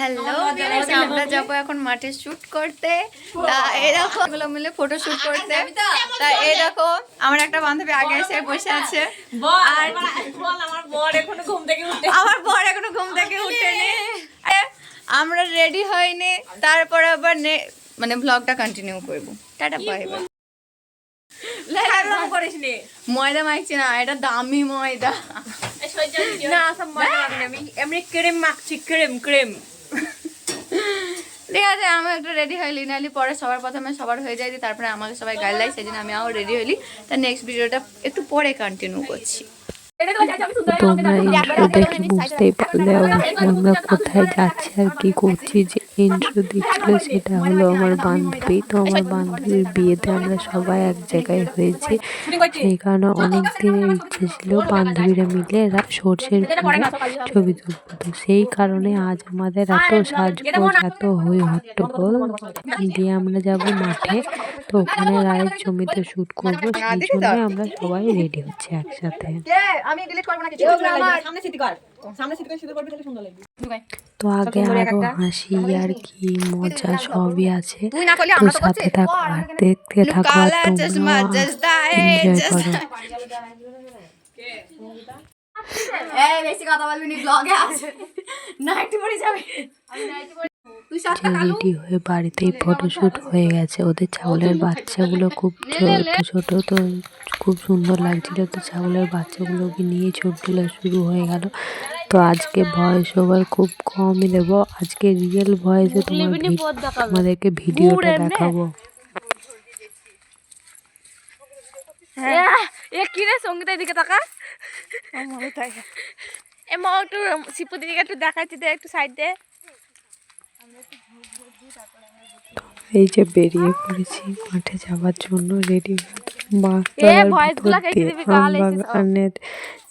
Hello আমরা যাব এখন মাঠে শুট করতে। তা এরকম এগুলো মিলে ফটো শুট করতে। তা এই দেখো আমার একটা বান্ধবী আগে এসে বসে আছে। আর আমার বর এখনও ঘুম থেকে উঠে আমার বর এখনও ঘুম থেকে উঠেনি। আমরা রেডি হইনি তারপর আবার মানে ব্লগটা কন্টিনিউ করব। টাটা বাই বাই ময়দা মাখছি না এটা দামি ময়দা। না সব না। আমি এমনি ক্রিম মাখছি ক্রিম ক্রিম ঠিক আছে আমি একটু রেডি হইলি নাহলে পরে সবার প্রথমে সবার হয়ে যায় তারপরে আমাকে সবাই গাইড সেই জন্য আমি আরও রেডি হইলি। তার নেক্সট ভিডিওটা একটু পরে কন্টিনিউ করছি। তোমরা ইন্ট্রো দেখে বুঝতেই পারলে আমরা কোথায় যাচ্ছি আর কি করছি যে ইন্ট্রো দিচ্ছিল সেটা হলো আমার বান্ধবী। তো আমার বান্ধবীর বিয়েতে আমরা সবাই এক জায়গায় হয়েছি। সেই কারণে অনেক দিনের ইচ্ছে ছিল বান্ধবীরা মিলে সর্ষের ফুলে ছবি তুলবো তো সেই কারণে আজ আমাদের এত সাজগোজ, এত হই হট্টগোল দিয়ে আমরা যাব মাঠে, তো ওখানে রায়ের জমিতে শ্যুট করব। সেই জন্য আমরা সবাই রেডি হচ্ছি একসাথে। আমি ডিলিট করব না কিছু সামনে সিটি কর। সামনে সিটি করে সিটি করবি তাহলে সুন্দর লাগবে। তো আগে আরও হাসি আর কি মজা সবই আছে। তো সাথে থাকো আর দেখতে থাকো আর তোমরা। এনজয় করো। এই বেশি কথা বলবি নি ব্লগে আছে। নাইটি পরে যাবে। যে রেডি হয়ে বাড়িতেই ফটোশ্যুট হয়ে গেছে। ওদের ছাগলের বাচ্চাগুলো খুব ছোট ছোট তো খুব সুন্দর লাগছিল। তো ছাগলের বাচ্চাগুলোকে নিয়ে ছবি তোলা শুরু হয়ে গেল। তো আজকে ভয়েস ওভার খুব কমই দেবো আজকে রিয়েল ভয়েসে তোমার তোমাদেরকে ভিডিওটা দেখাবো। এ কি রে সঙ্গীতের দিকে তাকা? এ মা একটু শিপু একটু দেখাচ্ছি দে একটু সাইড দে। এই যে বেরিয়ে পড়েছি মাঠে যাওয়ার জন্য রেডি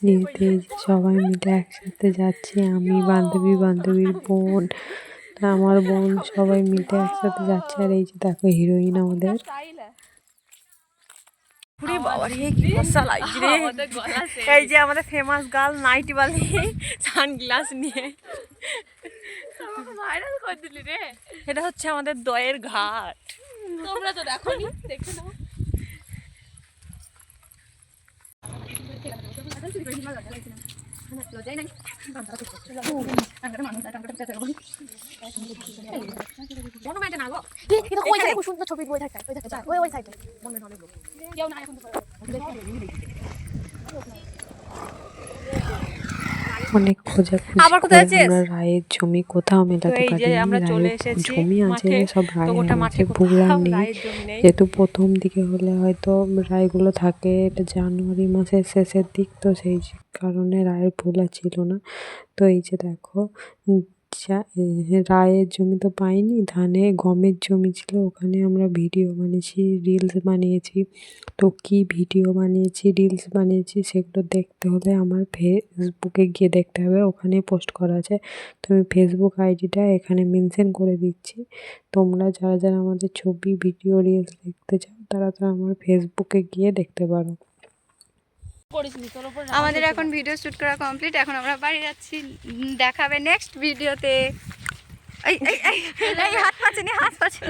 নিতে সবাই মিলে একসাথে যাচ্ছি আমি বান্ধবী বান্ধবীর বোন আমার বোন সবাই মিলে একসাথে যাচ্ছে। আর এই যে দেখো হিরোইন আমাদের। এই যে আমাদের ফেমাস গার্ল নাইটি বালি সানগ্লাস নিয়ে। ভাইরাল করে দিলি রে এটা হচ্ছে আমাদের দয়ের ঘাট তোমরা তো দেখো নি দেখে নাও অনেক খোঁজা আবার কোথায় আছিস? আমরা রায়ের জমি কোথাও মেলাতে এই যে পারিনি আমরা চলে এসেছি জমি আছে সব রায় আছে কোথাও নেই। যেহেতু প্রথম দিকে হলে হয়তো রায়গুলো থাকে এটা জানুয়ারি মাসের শেষের দিক তো সেই কারণে রায়ের ভোলা ছিল না। তো এই যে দেখো রায়ের জমি তো পাইনি, ধানে, গমের জমি ছিল, ওখানে আমরা ভিডিও বানিয়েছি রিলস বানিয়েছি। তো কি ভিডিও বানিয়েছি রিলস বানিয়েছি, সেগুলো দেখতে হলে আমার ফেসবুকে গিয়ে দেখতে হবে, ওখানে পোস্ট করা আছে। তো আমি ফেসবুক আইডিটা এখানে মেনশন করে দিচ্ছি। তোমরা যারা যারা আমাদের ছবি ভিডিও রিলস দেখতে চাও, তারা তারা আমার ফেসবুকে গিয়ে দেখতে পারো। আমাদের এখন ভিডিও শুট করা কমপ্লিট এখন আমরা বাড়ি যাচ্ছি। দেখাবে নেক্সট ভিডিওতে এই, হাত পাচ্ছি হাত পাচ্ছি